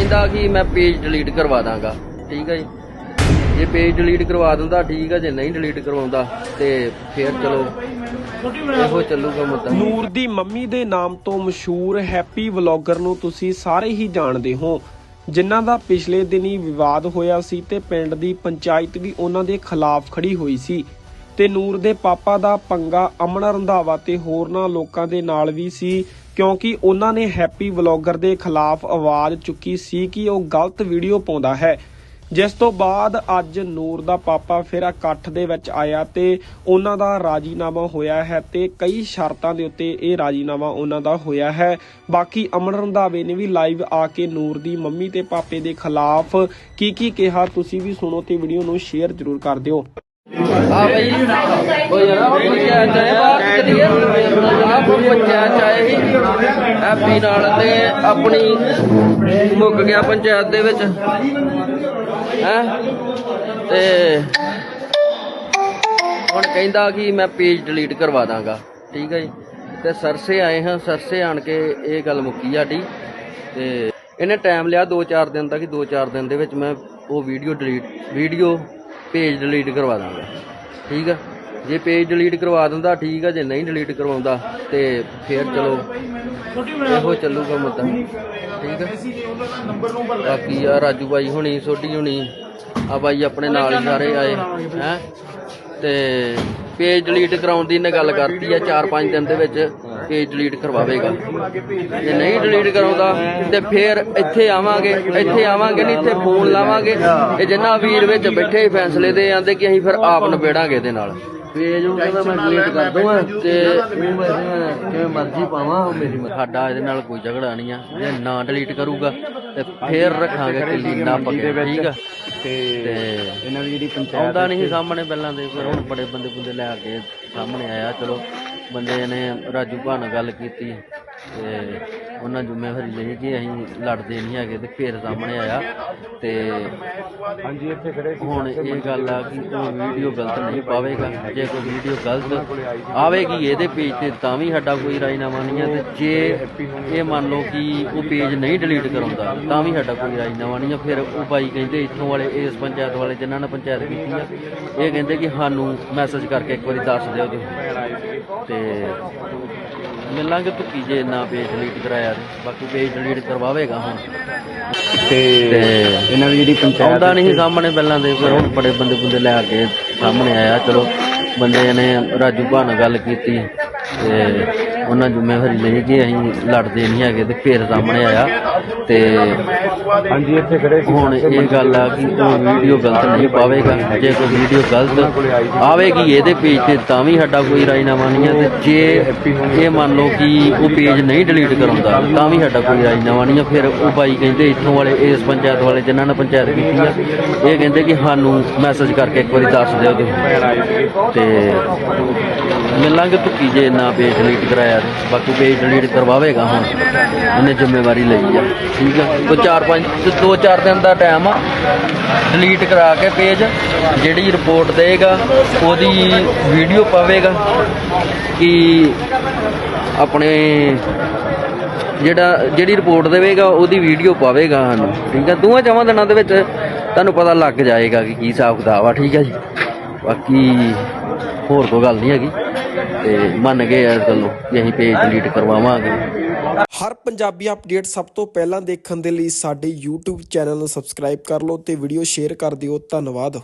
ਕਹਿੰਦਾ ਕਿ ਮੈਂ ਪੇਜ ਡਿਲੀਟ ਕਰਵਾ ਦਾਂਗਾ, ਠੀਕ ਹੈ ਜੀ? ਜੇ ਪੇਜ ਡਿਲੀਟ ਕਰਵਾ ਦਿੰਦਾ, ਠੀਕ ਹੈ ਜੇ ਨਹੀਂ ਡਿਲੀਟ ਕਰਵਾਉਂਦਾ, ਤੇ ਫਿਰ ਚਲੋ ਇਹੋ ਚੱਲੂਗਾ ਮੁੱਦਾ। ਨੂਰ ਦੀ ਮੰਮੀ ਦੇ ਨਾਮ ਤੋਂ ਮਸ਼ਹੂਰ ਹੈਪੀ ਵਲੌਗਰ ਨੂੰ ਤੁਸੀਂ ਸਾਰੇ ਹੀ ਜਾਣਦੇ ਹੋ। ਜਿਨ੍ਹਾਂ ਦਾ ਪਿਛਲੇ ਦਿਨੀ ਵਿਵਾਦ ਹੋਇਆ ਸੀ ਤੇ ਪਿੰਡ ਦੀ ਪੰਚਾਇਤ ਵੀ ਉਹਨਾਂ ਦੇ ਖਿਲਾਫ ਖੜੀ ਹੋਈ ਸੀ। ਤੇ ਨੂਰ ਦੇ ਪਾਪਾ ਦਾ ਪੰਗਾ ਅਮਨ ਰੰਧਾਵਾ ਤੇ ਹੋਰਨਾਂ ਲੋਕਾਂ ਦੇ ਨਾਲ ਵੀ ਸੀ, ਕਿਉਂਕਿ ਉਹਨਾਂ ਨੇ ਹੈਪੀ ਵਲੌਗਰ ਦੇ ਖਿਲਾਫ ਆਵਾਜ਼ ਚੁੱਕੀ ਸੀ ਕਿ ਉਹ ਗਲਤ ਵੀਡੀਓ ਪਾਉਂਦਾ ਹੈ। ਜਿਸ ਤੋਂ ਬਾਅਦ ਅੱਜ ਨੂਰ ਦਾ ਪਾਪਾ ਫਿਰ ਇਕੱਠ ਦੇ ਵਿੱਚ ਆਇਆ ਤੇ ਉਹਨਾਂ ਦਾ ਰਾਜੀਨਾਮਾ ਹੋਇਆ ਹੈ ਤੇ ਕਈ ਸ਼ਰਤਾਂ ਦੇ ਉੱਤੇ ਇਹ ਰਾਜੀਨਾਮਾ ਉਹਨਾਂ ਦਾ ਹੋਇਆ ਹੈ। ਬਾਕੀ ਅਮਨ ਰੰਧਾਵੇ ਨੇ ਵੀ ਲਾਈਵ ਆ ਕੇ ਨੂਰ ਦੀ ਮੰਮੀ ਤੇ ਪਾਪੇ ਦੇ ਖਿਲਾਫ ਕੀ ਕੀ ਕਿਹਾ, ਤੁਸੀਂ ਵੀ ਸੁਣੋ ਤੇ ਵੀਡੀਓ ਨੂੰ ਸ਼ੇਅਰ ਜ਼ਰੂਰ ਕਰ ਦਿਓ। ਆ ਬਈ। ਉਹ ਯਾਰ ਉਹ ਪੰਚਾਇਤ ਚਾਹੇ ਬਾਤ ਕਰੀਏ ਆ ਪੰਚਾਇਤ ਚਾਹੇ ਹੀ ਹੈਪੀ ਨਾਲ ਤੇ ਆਪਣੀ ਮੁੱਕ ਗਿਆ ਪੰਚਾਇਤ ਦੇ ਵਿੱਚ। ਹੈ? ਤੇ ਹੁਣ ਕਹਿੰਦਾ ਕਿ ਮੈਂ ਪੇਜ ਡਿਲੀਟ ਕਰਵਾ ਦਾਂਗਾ। ਠੀਕ ਹੈ ਜੀ? ਤੇ ਸਰਸੇ ਆਏ ਹਾਂ ਸਰਸੇ ਆਣ ਕੇ ਇਹ ਗੱਲ ਮੁੱਕੀ ਸਾਡੀ। ਤੇ ਇਹਨੇ ਟਾਈਮ ਲਿਆ 2-4 ਦਿਨ ਤੱਕ 2-4 ਦਿਨ ਦੇ ਵਿੱਚ ਮੈਂ ਉਹ video delete video page delete ਕਰਵਾ ਦਾਂਗਾ। ਠੀਕ ਆ? ਜੇ ਪੇਜ ਡਿਲੀਟ ਕਰਵਾ ਦਿੰਦਾ, ਠੀਕ ਆ, ਜੇ ਨਹੀਂ ਡਿਲੀਟ ਕਰਵਾਉਂਦਾ, ਤੇ ਫੇਰ ਚਲੋ ਇਹੋ ਚੱਲੂਗਾ ਮੁੱਦਾ। ਠੀਕ ਆ? ਬਾਕੀ ਆ ਰਾਜੂ ਬਾਈ ਹੁਣੀ, ਸੋਢੀ ਹੁਣੀ, ਆ ਬਾਈ ਆਪਣੇ ਨਾਲ ਹੀ ਸਾਰੇ ਆਏ, ਹੈ? ਤੇ ਪੇਜ ਡਿਲੀਟ ਕਰਾਉਣ ਦੀ ਇਹਨੇ ਗੱਲ ਕਰਤੀ ਆ 4-5 ਦਿਨ ਦੇ ਵਿੱਚ ਪੇਜ ਡਿਲੀਟ ਕਰਵਾਵੇਗਾ। ਜੇ ਨਹੀਂ ਡਿਲੀਟ ਕਰਾਉਂਦਾ ਤੇ ਫਿਰ ਇੱਥੇ ਆਵਾਂਗੇ ਇੱਥੇ ਆਵਾਂਗੇ ਨਹੀਂ, ਇੱਥੇ ਫੋਨ ਲਾਵਾਂਗੇ। ਇਹ ਜਿੰਨਾ ਵੀਰ ਵਿੱਚ ਬੈਠੇ ਫੈਸਲੇ ਦੇ ਆਂਦੇ ਕਿ ਅਸੀਂ ਫਿਰ ਆਪ ਨਿਬੇੜਾਂਗੇ ਇਹਦੇ ਨਾਲ। ਪੇਜ ਨੂੰ ਕਹਿੰਦਾ ਮੈਂ ਡਿਲੀਟ ਕਰ ਦੂੰਗਾ ਤੇ ਮਰਜ਼ੀ ਪਾਵਾਂ ਉਹ ਮੇਰੀ ਮਰਜ਼ੀ। ਸਾਡਾ ਇਹਦੇ ਨਾਲ ਕੋਈ ਝਗੜਾ ਨਹੀਂ ਆ। ਜੇ ਨਾ ਡਿਲੀਟ ਕਰੂਗਾ ਤੇ ਫਿਰ ਰੱਖਾਂਗੇ ਕਿੱਲੀ ਨੱਪ ਕੇ ਠੀਕ ਆ? ਤੇ ਇਹਨਾਂ ਦੀ ਜਿਹੜੀ ਪੰਚਾਇਤ ਆਉਂਦਾ ਨਹੀਂ ਸਾਹਮਣੇ ਪਹਿਲਾਂ ਦੇ ਫਿਰ ਹੁਣ ਬੜੇ ਬੰਦੇ ਬੰਦੇ ਲੈ ਕੇ ਸਾਹਮਣੇ ਆਇਆ। ਚਲੋ ਬੰਦੇ ਨੇ ਰਾਜੂ ਭਾ ਨਾਲ ਗੱਲ ਕੀਤੀ ਤੇ ਉਹਨਾਂ ਜ਼ਿੰਮੇਵਾਰੀ ਲਈ ਕਿ ਅਸੀਂ ਲੜਦੇ ਨਹੀਂ ਹੈਗੇ ਤੇ ਫਿਰ ਸਾਹਮਣੇ ਆਇਆ ਤੇ ਹਾਂਜੀ ਇੱਥੇ ਖੜੇ ਸੀ। ਹੁਣ ਇਹ ਗੱਲ ਆ ਕਿ ਉਹ ਵੀਡੀਓ ਗਲਤ ਨਹੀਂ ਪਾਵੇਗਾ। ਜੇ ਕੋਈ ਵੀਡੀਓ ਗਲਤ ਆਵੇਗੀ ਇਹਦੇ ਪੇਜ ਤੇ ਤਾਂ ਵੀ ਸਾਡਾ ਕੋਈ ਰਾਜਨਾਮਾ ਨਹੀਂ ਹੈ ਤੇ ਜੇ ਇਹ ਮੰਨ ਲਓ ਕਿ ਉਹ ਪੇਜ ਨਹੀਂ ਡਿਲੀਟ ਕਰਾਉਂਦਾ ਤਾਂ ਵੀ ਸਾਡਾ ਕੋਈ ਰਾਜਨਾਮਾ ਨਹੀਂ ਹੈ ਫਿਰ ਉਹ ਭਾਈ ਕਹਿੰਦੇ ਇੱਥੋਂ ਵਾਲੇ ਇਸ ਪੰਚਾਇਤ ਵਾਲੇ ਜਿਨ੍ਹਾਂ ਨੇ ਪੰਚਾਇਤ ਕੀਤੀ ਆ ਇਹ ਕਹਿੰਦੇ ਕਿ ਸਾਨੂੰ ਮੈਸੇਜ ਕਰਕੇ ਇੱਕ ਵਾਰੀ ਦੱਸ ਦਿਓ ਤੇ ਮਿਲਾਂਗੇ ਤੁਕੀ ਜੇ ਨਾ ਪੇਜ ਡਿਲੀਟ ਕਰਾਇਆ ਤੇ। ਬਾਕੀ ਪੇਜ ਡਿਲੀਟ ਕਰਵਾਵੇਗਾ ਹੁਣ ਤੇ ਤੇ ਇਹਨਾਂ ਦੀ ਜਿਹੜੀ ਪੰਚਾਇਤ ਆਉਂਦਾ ਨਹੀਂ ਸੀ ਸਾਹਮਣੇ ਪਹਿਲਾਂ ਦੇ ਫਿਰ ਹੁਣ ਬੜੇ ਬੰਦੇ ਬੰਦੇ ਲੈ ਕੇ ਸਾਹਮਣੇ ਆਇਆ ਚਲੋ ਬੰਦੇ ਨੇ ਰਾਜੂ ਭਾ ਨਾਲ ਗੱਲ ਕੀਤੀ ਤੇ ਉਹਨਾਂ ਜ਼ਿੰਮੇਵਾਰੀ ਲਈ ਕਿ ਅਸੀਂ ਲੜਦੇ ਨਹੀਂ ਹੈਗੇ ਤੇ ਫਿਰ ਸਾਹਮਣੇ ਆਇਆ ਤੇ ਹਾਂਜੀ ਇੱਥੇ ਖੜੇ ਸੀ। ਹੁਣ ਇਹ ਗੱਲ ਆ ਕਿ ਉਹ ਵੀਡੀਓ ਗਲਤ ਨਹੀਂ ਪਾਵੇਗਾ। ਜੇ ਕੋਈ ਵੀਡੀਓ ਗਲਤ ਆਵੇਗੀ ਇਹਦੇ ਪੇਜ ਤੇ ਤਾਂ ਵੀ ਸਾਡਾ ਕੋਈ ਰਾਜਨਾਮਾ ਨਹੀਂ ਹੈ ਤੇ ਜੇ ਇਹ ਮੰਨ ਲਓ ਕਿ ਉਹ ਪੇਜ ਨਹੀਂ ਡਿਲੀਟ ਕਰਾਉਂਦਾ ਤਾਂ ਵੀ ਸਾਡਾ ਕੋਈ ਰਾਜਨਾਮਾ ਨਹੀਂ ਹੈ। ਫਿਰ ਉਹ ਭਾਈ ਕਹਿੰਦੇ ਇੱਥੋਂ ਵਾਲੇ ਇਸ ਪੰਚਾਇਤ ਵਾਲੇ ਜਿਨ੍ਹਾਂ ਨੇ ਪੰਚਾਇਤ ਕੀਤੀ ਆ ਇਹ ਕਹਿੰਦੇ ਕਿ ਸਾਨੂੰ ਮੈਸੇਜ ਕਰਕੇ ਇੱਕ ਵਾਰੀ ਦੱਸ ਦਿਓ ਤੇ ਮਿਲਾਂਗੇ ਤੁਕੀ ਜੇ ਨਾ ਪੇਜ ਡਿਲੀਟ ਕਰਾਇਆ। ਬਾਕੀ ਪੇਜ ਡਿਲੀਟ ਕਰਵਾਵੇਗਾ ਹੁਣ। ਉਹਨੇ ਜ਼ਿੰਮੇਵਾਰੀ ਲਈ ਆ। ਠੀਕ ਆ? ਕੋਈ 4-5 2-4 ਦਿਨ ਦਾ ਟਾਈਮ ਆ। ਡਿਲੀਟ ਕਰਾ ਕੇ ਪੇਜ ਜਿਹੜੀ ਰਿਪੋਰਟ ਦੇਗਾ, ਉਹਦੀ ਵੀਡੀਓ ਪਾਵੇਗਾ ਕਿ ਆਪਣੇ ਜਿਹੜਾ, ਜਿਹੜੀ ਰਿਪੋਰਟ ਦੇਵੇਗਾ, ਉਹਦੀ ਵੀਡੀਓ ਪਾਵੇਗਾ ਸਾਨੂੰ। ਠੀਕ ਆ? ਦੋਵਾਂ ਚਾਵਾਂ ਦਿਨਾਂ ਦੇ ਵਿੱਚ ਤੁਹਾਨੂੰ ਪਤਾ ਲੱਗ ਜਾਏਗਾ ਕਿ ਕੀ ਹਿਸਾਬ ਕਿਤਾਬ ਆ। ਠੀਕ ਆ ਜੀ? ਬਾਕੀ ਹੋਰ ਕੋਈ ਗੱਲ ਨਹੀਂ ਹੈਗੀ। ਤੇ ਮੰਨ ਗਏ ਇਸ ਗੱਲੋਂ ਕਿ ਅਸੀਂ ਪੇਜ ਡਿਲੀਟ ਕਰਵਾਵਾਂਗੇ। ਹਰ ਪੰਜਾਬੀ ਅਪਡੇਟ ਸਭ ਤੋਂ ਪਹਿਲਾਂ ਦੇਖਣ ਦੇ ਲਈ ਸਾਡੇ YouTube ਚੈਨਲ ਨੂੰ ਸਬਸਕ੍ਰਾਈਬ ਕਰ ਲਓ ਤੇ ਵੀਡੀਓ ਸ਼ੇਅਰ ਕਰ ਦਿਓ। ਧੰਨਵਾਦ।